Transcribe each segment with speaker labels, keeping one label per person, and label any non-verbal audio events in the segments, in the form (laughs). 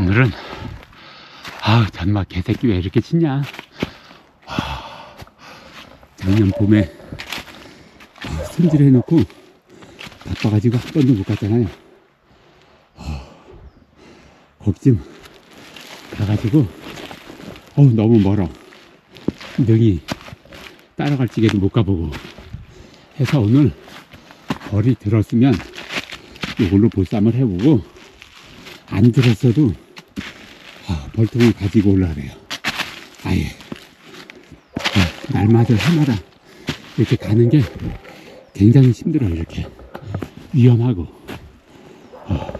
Speaker 1: 오늘은 아우 전마 개새끼 왜 이렇게 짖냐? 와, 작년 봄에 아, 손질 해놓고 바빠가지고 한 번도 못 갔잖아요. 아, 거기쯤 가가지고 어 너무 멀어. 능이 따라갈 지게도 못 가보고 해서 오늘 벌이 들었으면 이걸로 보쌈을 해보고 안 들었어도 아, 벌통을 가지고 올라래요. 아예 아, 날마다 해마다 이렇게 가는 게 굉장히 힘들어요. 이렇게 위험하고 어.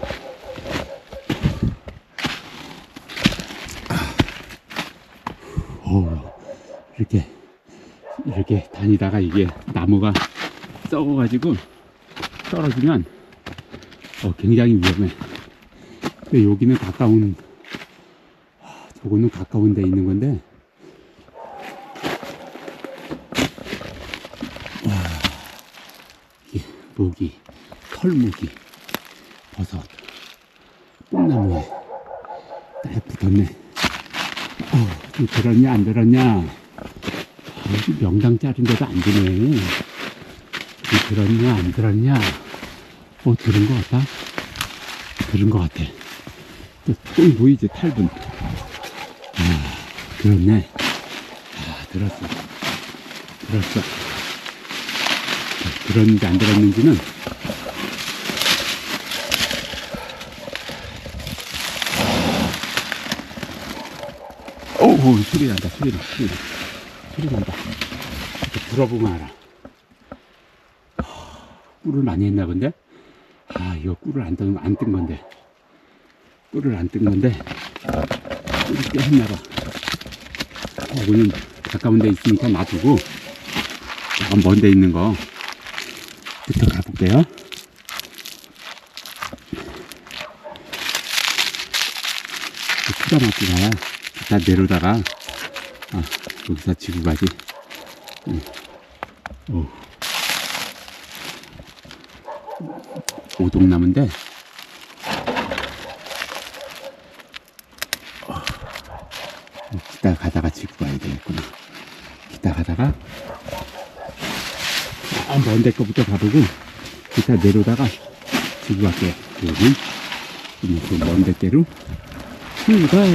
Speaker 1: 어, 이렇게 이렇게 다니다가 이게 나무가 썩어가지고 떨어지면 어, 굉장히 위험해. 근데 여기는 가까운, 아, 저거는 가까운 데 있는 건데, 와, 이게 모기, 털모기, 버섯, 뽕나무에 딱 붙었네. 어, 좀 들었냐, 안 들었냐? 명당 짜린데도 안 되네. 이 들었냐, 안 들었냐? 어, 들은 것 같다? 들은 것 같아. 또, 똥 보이지, 탈분. 아, 들었네. 아, 들었어. 들었어. 자, 들었는지 안 들었는지는 오우, 소리 난다, 소리 나, 소리 나. 소리 난다. 이렇게 들어보면 알아. 꿀을 많이 했나 본데? 아, 이거 꿀을 안 뜬, 안 뜬 건데. 꿀을 안 뜬 건데. 꿀이 꽤 했나 봐. 이거는 가까운 데 있으니까 놔두고, 조금 먼데 있는 거, 부터 가볼게요. 맞지 가야 기타 내려다가, 아, 여기서 지고 가지. 오동나무인데 어, 기다 가다가 지고 가야 되겠구나. 기다 가다가 아, 먼데 거부터 가보고 기타 내려다가 지고 갈게요 여기 그 먼데 대로 출발!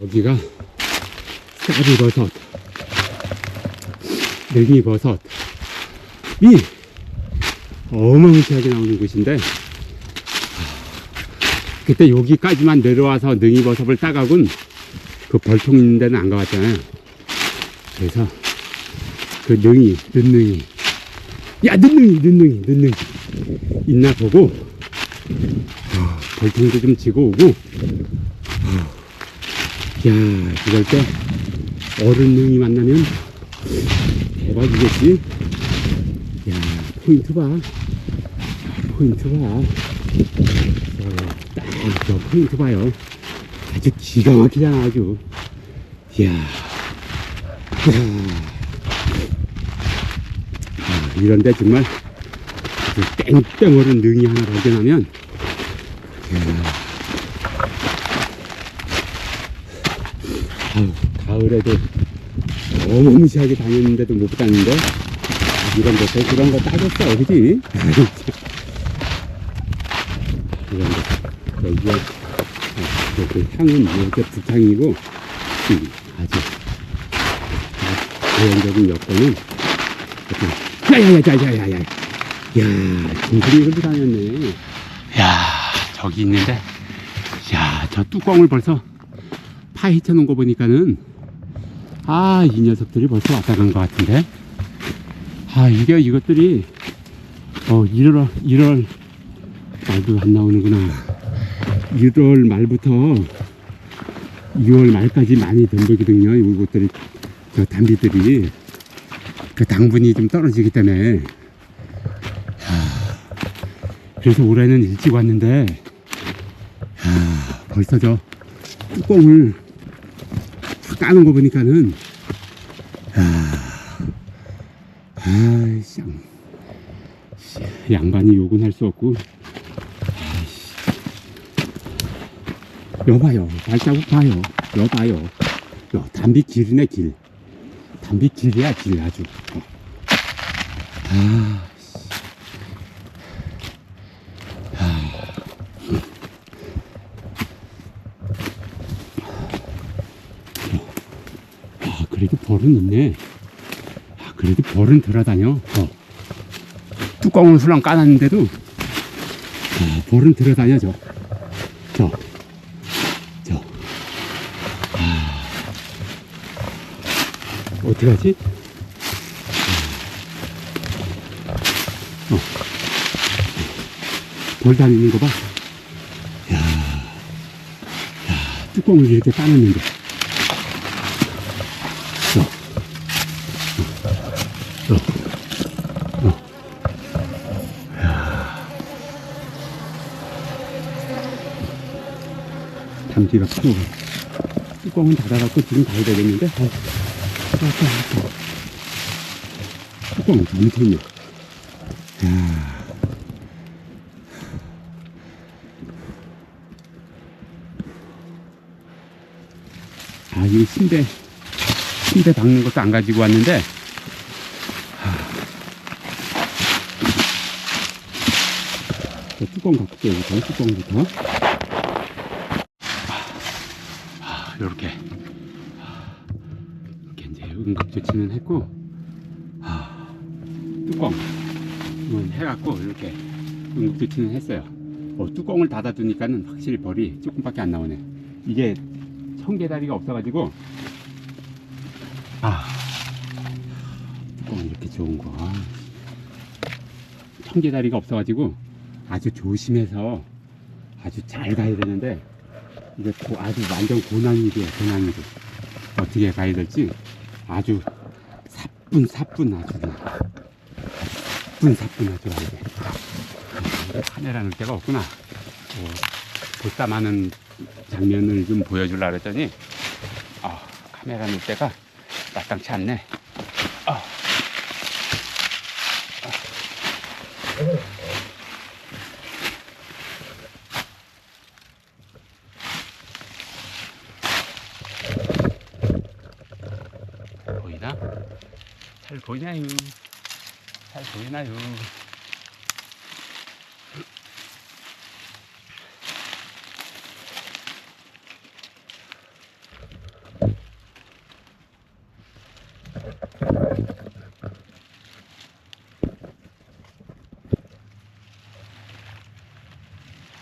Speaker 1: 여기가 쌀이버섯 냉이버섯이 어마무시하게 나오는 곳인데 그때 여기까지만 내려와서 능이버섯을 따가군 그 벌통 있는 데는 안 가봤잖아요 그래서 그 능이 는능이 야 는능이 는능이 는능이 있나 보고 어, 벌통도 좀 지고 오고 어, 야 이럴 때 어른 능이 만나면 대박이겠지? 야, 포인트 봐. 포인트 봐. 저 포인트 봐요. 아주 기가 막히잖아, 아주. 이야. 야. 아, 이런데 정말 땡땡 어른 능이 하나 발견하면. 아유, 가을에도 어마무시하게 다녔는데도 못 봤는데 이런 데서 그런 거 따졌어 그지? 이런 거 여기가 어, 그 향은 이렇게 북향이고 음, 아주 자연적인 여건은 이렇게 야야야야야야야 야 진심이 흘러 다녔네 야 저기 있는데 야 저 뚜껑을 벌써 파헤쳐 놓은 거 보니까는 아, 이 녀석들이 벌써 왔다 간 것 같은데. 아, 이게 이것들이, 어, 1월, 1월 말도 안 나오는구나. 1월 말부터 2월 말까지 많이 덤비거든요. 이것들이, 저 담비들이. 그 당분이 좀 떨어지기 때문에. 하, 그래서 올해는 일찍 왔는데, 하, 벌써 저 뚜껑을 까는 거 보니까는 아, 아이씨, 씨, 양반이 욕은 할 수 없고. 아이씨. 여봐요. 발자국 봐요. 여봐요. 여, 담비 길이네, 길. 담비 길이야, 길 아주. 어. 아, 그래도 벌은 있네. 아, 그래도 벌은 들어다녀. 어. 뚜껑을 술랑 까놨는데도, 아, 벌은 들어다녀, 저. 저. 저. 어떡하지? 어. 벌 다니는 거 봐. 야. 야, 뚜껑을 이렇게 까놨는데. 어. 어. 어. 야. 담기가 크고 뚜껑은 닫아갖고 지금 가야 되겠는데 어. 알았어, 알았어. 뚜껑은 다 밑에 있네 야. 아, 이 침대, 침대 박는 것도 안 가지고 왔는데, 저 뚜껑 깨우죠 뚜껑부터 아, 아, 이렇게 응급 조치는 했고 아, 뚜껑. 이건 해갖고 이렇게 응급 조치는 했어요. 어, 뚜껑을 닫아두니까는 확실히 벌이 조금밖에 안 나오네. 이게 청개다리가 없어가지고 아 뚜껑 이렇게 좋은 거. 청개다리가 없어가지고 아주 조심해서 아주 잘 가야 되는데 이게 고- 아주 완전 고난이도야 고난이도 어떻게 가야 될지 아주 사뿐 사뿐 아주 사뿐 사뿐 아주 가야 돼 아, 카메라 넣을 데가 없구나. 뭐, 보쌈하는 장면을 좀 보여주려고 그랬더니 아, 카메라 넣을 데가 마땅치 않네 아. 보이나? 잘 보이나요? 잘 보이나요?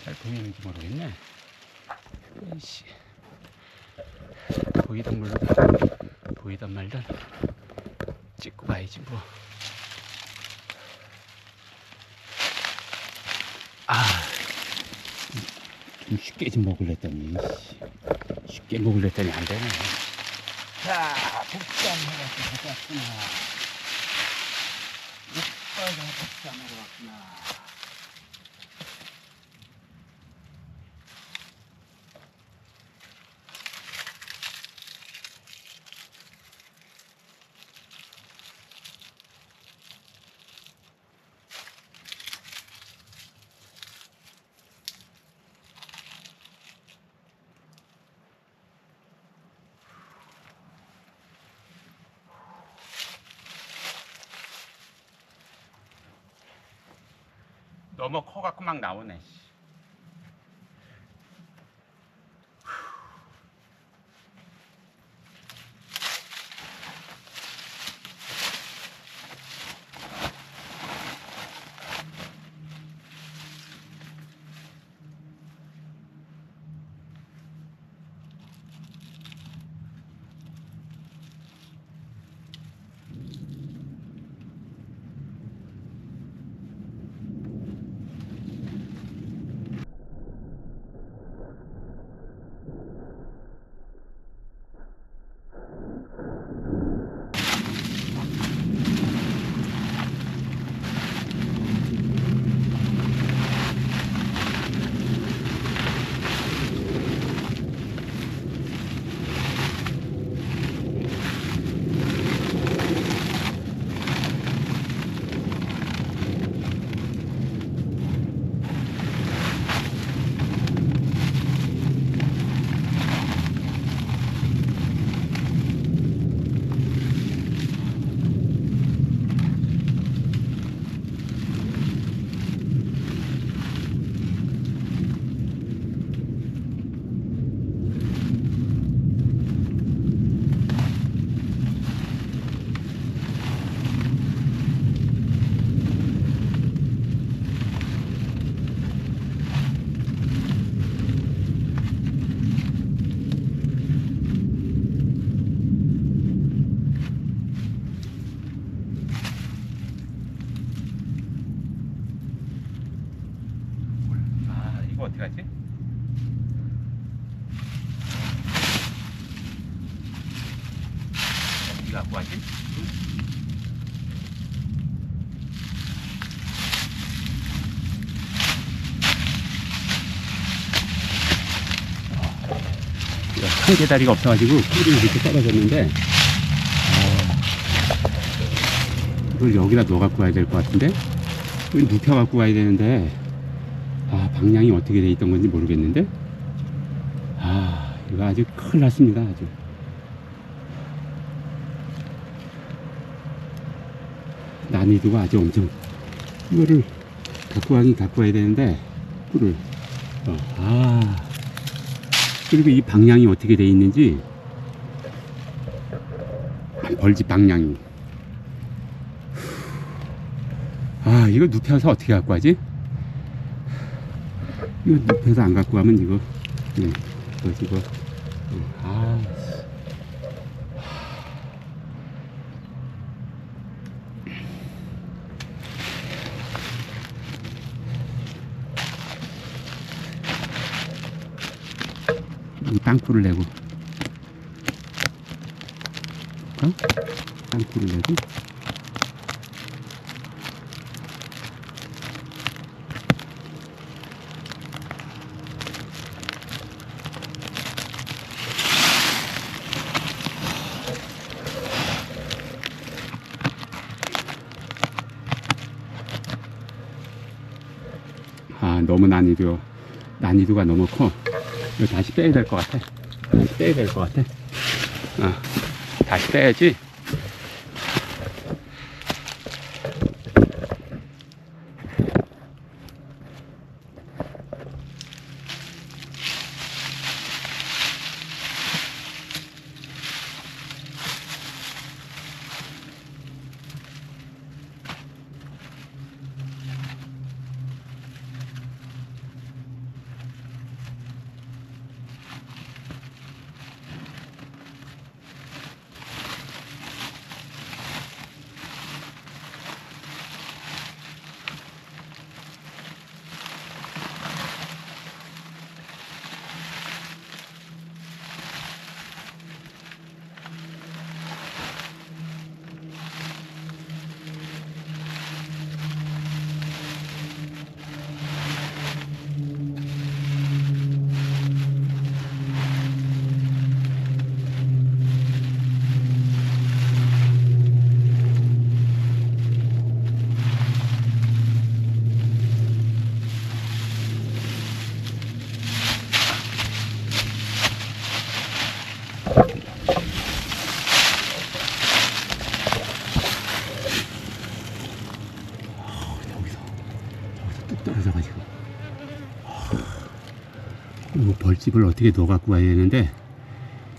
Speaker 1: 잘 보이는지 모르겠네. 에이씨. 보이던 물론 보이던 말든 가야지 뭐. 아, 좀 쉽게 좀 먹으랬더니 씨, 쉽게 먹으랬더니 안 되네. 자, 복장해갖고 가져왔구나. 오빠가 복장하러 왔구나. 너무 커갖고 막 나오네. 씨. 이거 어떡하지? 어디 갖고 가지? 한 개 다리가 없어가지고 꿀이 이렇게 떨어졌는데 아, 이걸 여기다 넣어 갖고 가야 될 것 같은데 이걸 눕혀 갖고 가야 되는데 아 방향이 어떻게 돼 있던 건지 모르겠는데 아 이거 아주 큰일 났습니다 아주. 난이도가 아주 엄청 이거를 갖고 가긴 갖고 가야 되는데 꿀을 어, 아. 그리고 이 방향이 어떻게 돼 있는지 벌집 방향이. 아 이거 눕혀서 어떻게 갖고 가지? 이거 눕혀서 안 갖고 가면 이거 응, 이거 이거. 응, 아 땅굴을 내고. 어? 땅굴을 내고 아 너무 난이도 난이도가 너무 커 이거 다시 빼야 될 것 같아. 다시 빼야 될 것 같아. 어, 다시 빼야지. 이 벌집을 어떻게 넣어 갖고 가야 되는데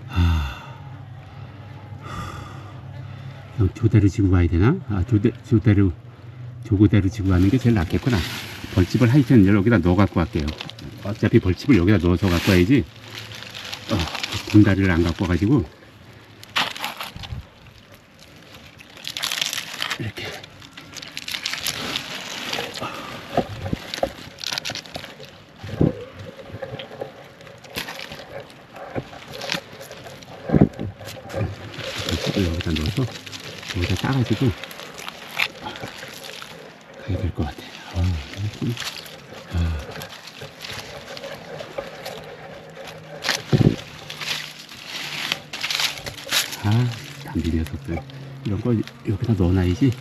Speaker 1: 아 그냥 조대로 지고 가야 되나? 아 조대 조대로 조고대로 지고 가는 게 제일 낫겠구나. 벌집을 하여튼 여기다 넣어 갖고 갈게요. 어차피 벌집을 여기다 넣어서 갖고 와야지. 어, 공다리를 안 갖고 와가지고 이렇게 이걸 여기다 넣어서 따가지고 가야 될것 같아. 아, 아, 아 담비 녀석들 이런 걸 여기다 넣어놔야지. 어.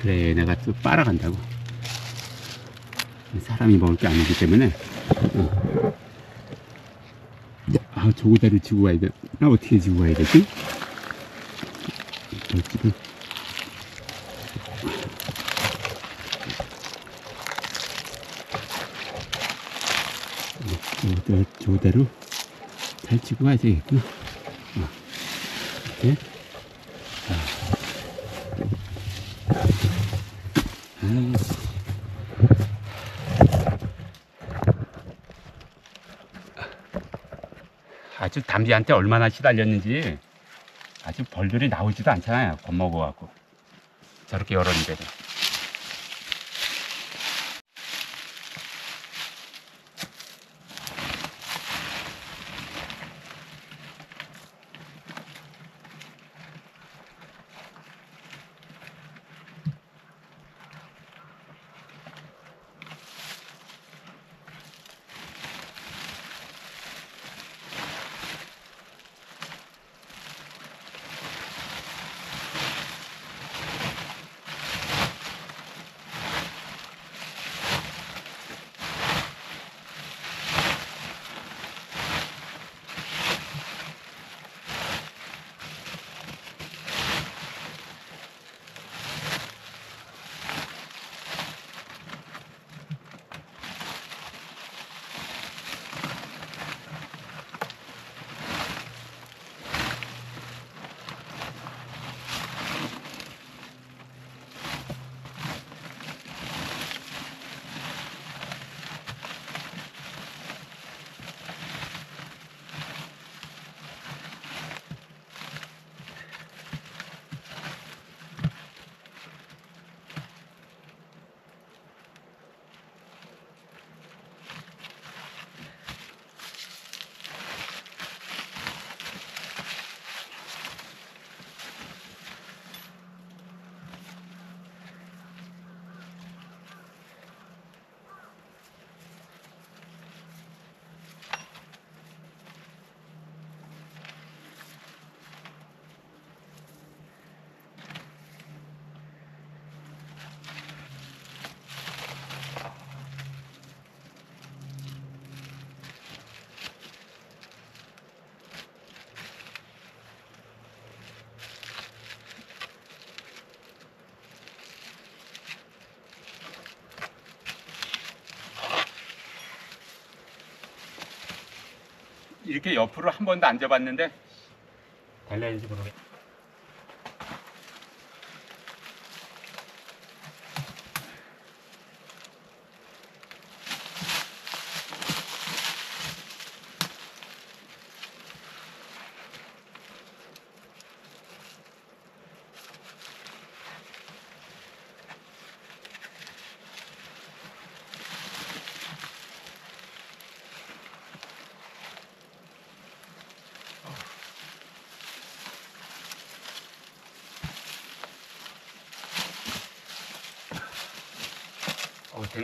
Speaker 1: 그래, 얘네가 또 빨아간다고. 사람이 먹을 게 아니기 때문에. 어. 아, 저거대로 지고 가야 돼. 나 어떻게 지고 가야 되지? 어찌든. 저대로, 잘 지고 가야 되겠구나. 어. 이렇게. 아주 담비한테 얼마나 시달렸는지 아주 벌들이 나오지도 않잖아요. 겁먹어갖고. 저렇게 열었는데도. 이렇게 옆으로 한 번도 앉아봤는데 될려는지 모르겠.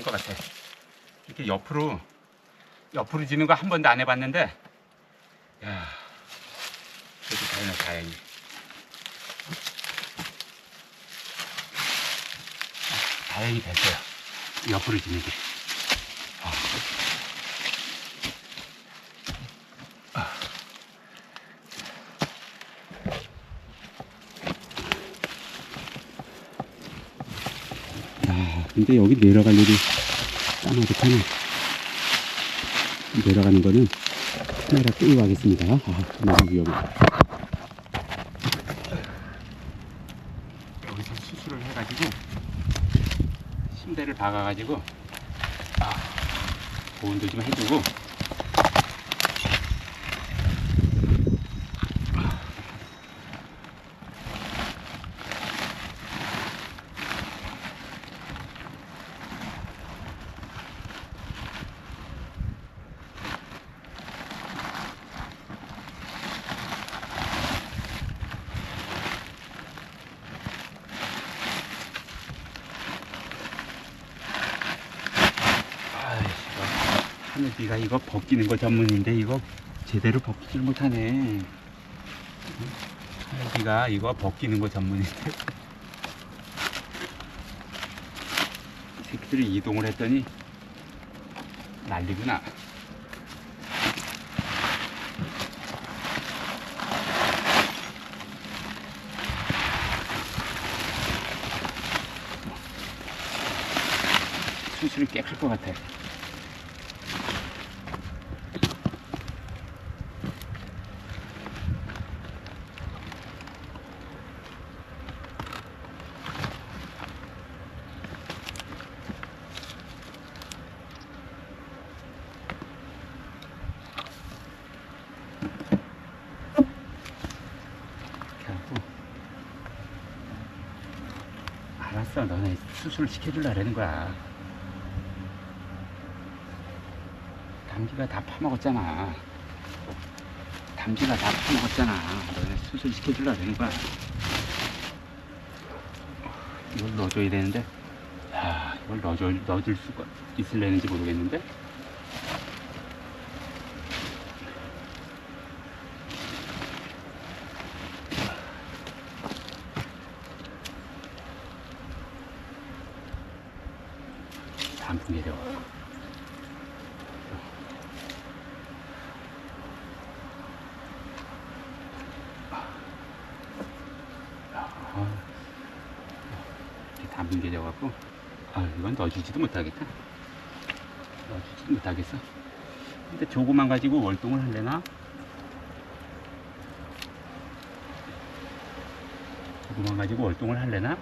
Speaker 1: 것 같아. 이렇게 옆으로 옆으로 지는 거 한 번도 안 해봤는데, 야, 그래도 다행이야, 다행히. 아, 다행히 됐어요. 옆으로 지는 게. 근데 여기 내려갈 일이 까마득하네. 내려가는 거는 카메라 끄고 가겠습니다. 아, 너무 위험해. 여기서 수술을 해가지고 심대를 박아가지고 아, 보온도 좀 해주고 하늘비가 이거 벗기는 거 전문인데 이거 제대로 벗기질 못하네. 응? 하늘비가 이거 벗기는 거 전문인데. (laughs) 새끼들이 이동을 했더니 난리구나. 수술이 꽤클것 같아. 이렇게 하고 알았어 너네 수술 시켜줄라는 거야. 담비가 다 파먹었잖아. 담비가 다 파먹었잖아. 너네 수술 시켜줄라는 거야. 이걸 넣어줘야 되는데? 야 이걸 넣어줘, 넣어줄 수가 있을려는지 모르겠는데 단풍이 되어 게 되어갖고. 아 이건 넣어주지도 못하겠다. 넣어주지도 못하겠어. 근데 조그만 가지고 월동을 할래나? 조그만 가지고 월동을 할래나